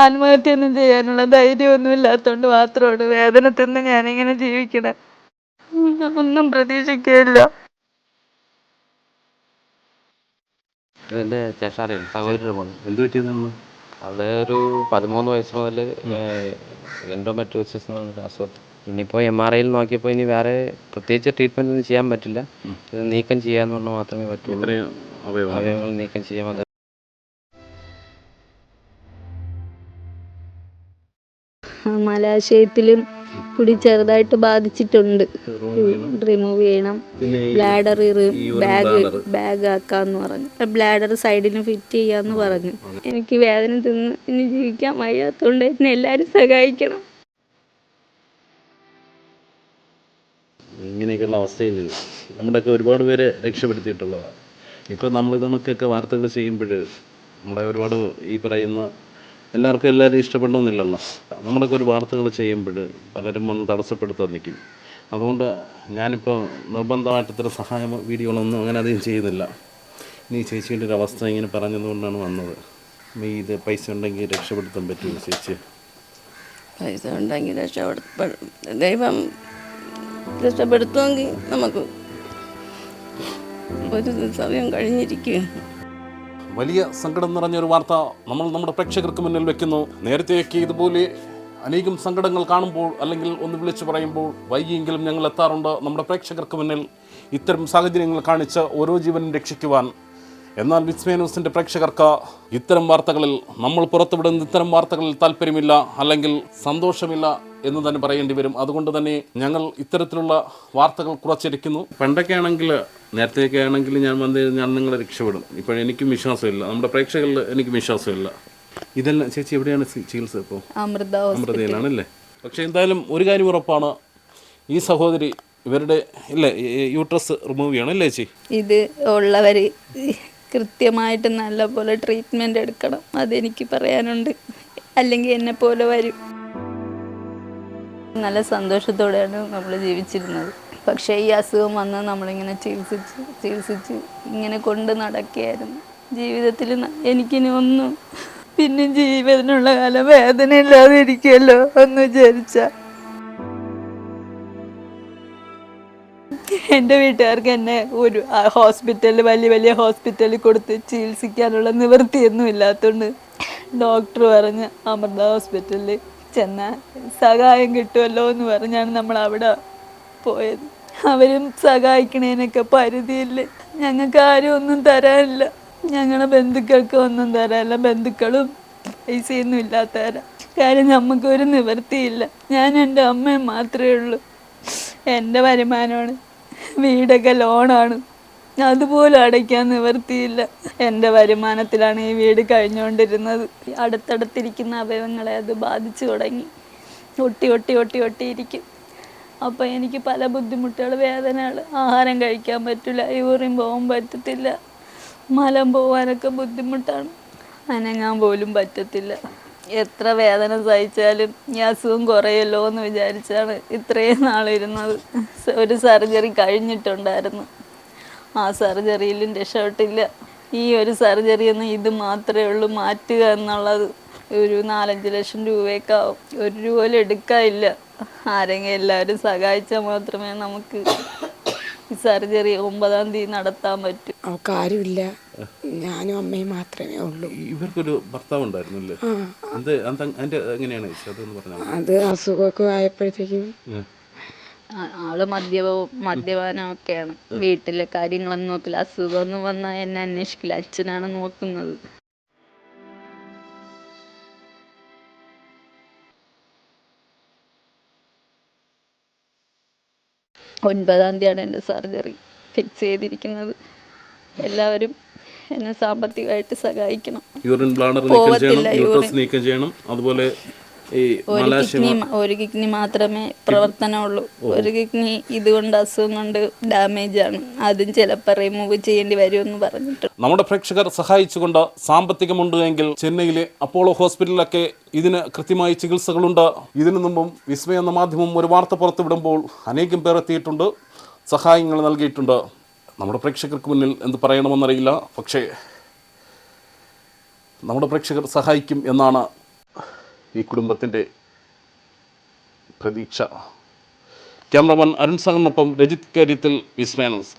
ആത്മഹത്യൊന്നും ചെയ്യാനുള്ള ധൈര്യമൊന്നും ഇല്ലാത്തതുകൊണ്ട് മാത്രമാണ് വേദന തിന്ന് ഞാനിങ്ങനെ ജീവിക്കണേ. ഒന്നും പ്രതീക്ഷിക്കുകയില്ല. ചേട്ടാറിയാണ് എന്ത് പറ്റിയതെന്ന് അത് ഒരു പതിമൂന്ന് വയസ്സ് മുതൽ എൻഡോമെട്രോസിസ് എന്ന് പറഞ്ഞൊരു അസുഖം ഇനിയിപ്പോൾ എം ആർ ഐയിൽ നോക്കിയപ്പോൾ ഇനി വേറെ പ്രത്യേകിച്ച് ട്രീറ്റ്മെന്റ് ഒന്നും ചെയ്യാൻ പറ്റില്ല. ഇത് നീക്കം ചെയ്യാന്ന് പറഞ്ഞാൽ മാത്രമേ പറ്റുള്ളൂ. അവയവങ്ങൾ. നീക്കം ചെയ്യാൻ മലാശയത്തിലും കൂടി ചെറുതായിട്ട് ബാധിച്ചിട്ടുണ്ട്. റിമൂവ് ചെയ്യണം. Bladder bag. ബാഗ് ആക്കാന്ന് പറഞ്ഞു. ബ്ലാഡർ സൈഡിന് ഫിറ്റ് ചെയ്യാന്ന് പറഞ്ഞു. എനിക്ക് വേദന തിന്ന് ഇനി ജീവിക്കാൻ വയ്യാത്തതുകൊണ്ട് എന്നെ എല്ലാവരും സഹായിക്കണം. ഇങ്ങനെയൊക്കെയുള്ള അവസ്ഥയിൽ നമ്മുടെയൊക്കെ ഒരുപാട് പേരെ രക്ഷപ്പെടുത്തിയിട്ടുള്ളതാണ്. ഇപ്പോൾ നമ്മൾ ഇതൊക്കെ വാർത്തകൾ ചെയ്യുമ്പോൾ നമ്മളെ ഒരുപാട് ഈ പറയുന്ന എല്ലാവർക്കും എല്ലാവരും ഇഷ്ടപ്പെടണമെന്നില്ലല്ലോ. നമ്മളൊക്കെ ഒരു വാർത്തകൾ ചെയ്യുമ്പോൾ പലരും വന്ന് തടസ്സപ്പെടുത്താൻ നിൽക്കും. അതുകൊണ്ട് ഞാനിപ്പോൾ നിർബന്ധമായിട്ട് ഇത്ര സഹായ വീഡിയോകളൊന്നും അങ്ങനെ അധികം ചെയ്യുന്നില്ല. ഇനി ചേച്ചിയുടെ ഒരു അവസ്ഥ ഇങ്ങനെ പറഞ്ഞതുകൊണ്ടാണ് വന്നത്. നീ ഇത് പൈസ ഉണ്ടെങ്കിൽ രക്ഷപ്പെടുത്താൻ പറ്റുമോ ചേച്ചി? പൈസ ഉണ്ടെങ്കിൽ രക്ഷപ്പെടുത്ത ദൈവം രക്ഷപ്പെടുത്തുമെങ്കിൽ നമുക്ക് ഒരു സമയം കഴിഞ്ഞിരിക്കും വലിയ സങ്കടം നിറഞ്ഞൊരു വാർത്ത നമ്മൾ നമ്മുടെ പ്രേക്ഷകർക്ക് മുന്നിൽ വെക്കുന്നു. നേരത്തെയൊക്കെ ഇതുപോലെ അനേകം സങ്കടങ്ങൾ കാണുമ്പോൾ അല്ലെങ്കിൽ ഒന്ന് വിളിച്ചു പറയുമ്പോൾ വൈകിയെങ്കിലും ഞങ്ങൾ എത്താറുണ്ട്. നമ്മുടെ പ്രേക്ഷകർക്ക് മുന്നിൽ ഇത്തരം സാഹചര്യങ്ങൾ കാണിച്ച് ഓരോ ജീവനും രക്ഷിക്കുവാൻ. എന്നാൽ വിസ്മയ ന്യൂസിന്റെ പ്രേക്ഷകർക്ക് ഇത്തരം വാർത്തകളിൽ നമ്മൾ പുറത്തുവിടുന്ന ഇത്തരം വാർത്തകളിൽ താല്പര്യമില്ല അല്ലെങ്കിൽ സന്തോഷമില്ല. എന്ന് തന്നെ പറയേണ്ടി വരും. അതുകൊണ്ട് തന്നെ ഞങ്ങൾ ഇത്തരത്തിലുള്ള വാർത്തകൾ കുറച്ചിരിക്കുന്നു. പണ്ടൊക്കെ ആണെങ്കിൽ നേരത്തെയൊക്കെ ആണെങ്കിൽ ഞാൻ വന്ന് ഞാൻ നിങ്ങളെ രക്ഷപ്പെടും. ഇപ്പോൾ എനിക്കും വിശ്വാസമില്ല. നമ്മുടെ പ്രേക്ഷകരിൽ എനിക്ക് വിശ്വാസമില്ല. ഇതെല്ലാം ചേച്ചി എവിടെയാണ് ചികിത്സ ഇപ്പോൾ? അമൃത അമൃതയിലാണല്ലേ? പക്ഷേ എന്തായാലും ഒരു കാര്യം ഉറപ്പാണ്. ഈ സഹോദരി ഇവരുടെ ഇല്ലേ യൂട്രസ് റിമൂവ് ചെയ്യണം അല്ലേ ചേച്ചി? ഇത് ഉള്ളവർ കൃത്യമായിട്ട് നല്ലപോലെ ട്രീറ്റ്മെന്റ് എടുക്കണം. അതെനിക്ക് പറയാനുണ്ട്. അല്ലെങ്കിൽ എന്നെ പോലെ വരും. നല്ല സന്തോഷത്തോടെയാണ് നമ്മൾ ജീവിച്ചിരുന്നത്. പക്ഷേ ഈ അസുഖം വന്ന് നമ്മളിങ്ങനെ ചികിത്സിച്ച് ചികിത്സിച്ച് ഇങ്ങനെ കൊണ്ട് നടക്കുകയായിരുന്നു. ജീവിതത്തിൽ എനിക്കിനി ഒന്നും പിന്നെ ജീവനുള്ള കാലം വേദന ഇല്ലാതെ ഇരിക്കുമല്ലോ എന്ന് വിചാരിച്ച. എന്റെ വീട്ടുകാർക്ക് എന്നെ ഒരു ഹോസ്പിറ്റലിൽ വലിയ വലിയ ഹോസ്പിറ്റലിൽ കൊടുത്ത് ചികിത്സിക്കാനുള്ള നിവൃത്തിയൊന്നും ഇല്ലാത്തതുകൊണ്ട് ഡോക്ടർ പറഞ്ഞ് അമൃത ഹോസ്പിറ്റലിൽ ചെന്നാൽ സഹായം കിട്ടുമല്ലോ എന്ന് പറഞ്ഞാണ് നമ്മൾ അവിടെ പോയത്. അവരും സഹായിക്കണേനൊക്കെ പരിധിയില്ല. ഞങ്ങൾക്ക് ആരും ഒന്നും തരാനില്ല. ഞങ്ങളെ ബന്ധുക്കൾക്ക് ഒന്നും തരാനില്ല. ബന്ധുക്കളും പൈസയൊന്നും ഇല്ലാത്തവരാ. കാര്യം നമുക്കൊരു നിവൃത്തിയില്ല. ഞാൻ എന്റെ അമ്മയും മാത്രമേ ഉള്ളൂ. എന്റെ വരുമാനമാണ്. വീടൊക്കെ ലോണാണ്. അതുപോലും അടയ്ക്കാൻ നിവർത്തിയില്ല എന്റെ വരുമാനത്തിലാണ് ഈ വീട് കഴിഞ്ഞുകൊണ്ടിരുന്നത്. അടുത്തടുത്തിരിക്കുന്ന അവയവങ്ങളെ അത് ബാധിച്ചു തുടങ്ങി. ഒട്ടി ഒട്ടി ഒട്ടി ഒട്ടിയിരിക്കും. അപ്പോൾ എനിക്ക് പല ബുദ്ധിമുട്ടുകൾ വേദനകൾ. ആഹാരം കഴിക്കാൻ പറ്റില്ല യൂറിൻ പോകാൻ പറ്റത്തില്ല. മലം പോകാനൊക്കെ ബുദ്ധിമുട്ടാണ്. അനങ്ങാൻ പോലും പറ്റത്തില്ല. എത്ര വേദന സഹിച്ചാലും ഈ അസുഖം കുറയല്ലോ എന്ന് വിചാരിച്ചാണ് ഇത്രയും നാളിരുന്നത്. ഒരു സർജറി കഴിഞ്ഞിട്ടുണ്ടായിരുന്നു. ആ സർജറിയിലും രക്ഷപ്പെട്ടില്ല. ഈ ഒരു സർജറി എന്ന് ഇത് മാത്രമേ ഉള്ളൂ. മാറ്റുക എന്നുള്ളത് ഒരു നാലഞ്ച് ലക്ഷം രൂപയൊക്കെ ആവും ഒരു രൂപ പോലും എടുക്കാനില്ല ആരെങ്കിലും എല്ലാവരും സഹായിച്ചാൽ മാത്രമേ നമുക്ക് ഈ സർജറി ഒമ്പതാം തീയതി നടത്താൻ പറ്റൂ. അവൾക്ക് ആരുമില്ല. ഞാനും അമ്മയും മാത്രമേ ഉള്ളൂ. ഇവർക്കൊരു ഭർത്താവ് ഉണ്ടായിരുന്നല്ലേ? അത് അസുഖമൊക്കെ ആയപ്പോഴത്തേക്കും ആ- ആൾ മദ്യപവും മദ്യപാനമൊക്കെയാണ്. വീട്ടിലെ കാര്യങ്ങളൊന്നും നോക്കില്ല. അസുഖമൊന്നും വന്നാൽ എന്നെ അന്വേഷിക്കില്ല. അച്ഛനാണ് നോക്കുന്നത്. ഒൻപതാം തീയതിയാണ് എന്റെ സർജറി ഫിക്സ് ചെയ്തിരിക്കുന്നത്. എല്ലാവരും എന്നെ സാമ്പത്തികമായിട്ട് സഹായിക്കണം. യൂറിൻ ബ്ലാഡർ നീക്കം ചെയ്യണം. അതുപോലെ ഒരു കിഡ്നി ഒരു കിഡ്നി മാത്രമേ പ്രവർത്തനമുള്ളൂ. ഒരു കിഡ്നി ഇതുകൊണ്ട് അസുഖം കൊണ്ട് ഡാമേജ് ആണ്. അതും ചിലപ്പോൾ റിമൂവ് ചെയ്യേണ്ടി വരുമെന്ന് പറഞ്ഞിട്ട്. നമ്മുടെ പ്രേക്ഷകർ സഹായിച്ചുകൊണ്ട് സാമ്പത്തികമുണ്ട് എങ്കിൽ ചെന്നൈയിലെ അപ്പോളോ ഹോസ്പിറ്റലിലൊക്കെ ഇതിന് കൃത്യമായി ചികിത്സകളുണ്ട്. ഇതിനു മുമ്പും വിസ്മയ എന്ന മാധ്യമം ഒരു വാർത്ത പുറത്തുവിടുമ്പോൾ അനേകം പേർ എത്തിയിട്ടുണ്ട്. സഹായങ്ങൾ നൽകിയിട്ടുണ്ട്. നമ്മുടെ പ്രേക്ഷകർക്ക് മുന്നിൽ എന്ത് പറയണമെന്നറിയില്ല. പക്ഷേ നമ്മുടെ പ്രേക്ഷകർ സഹായിക്കും എന്നാണ് ഈ കുടുംബത്തിന്റെ പ്രതീക്ഷ. ക്യാമറമാൻ അരുൺ സാറിനൊപ്പം രജിത് കാര്യത്തിൽ വിസ്മാനസ്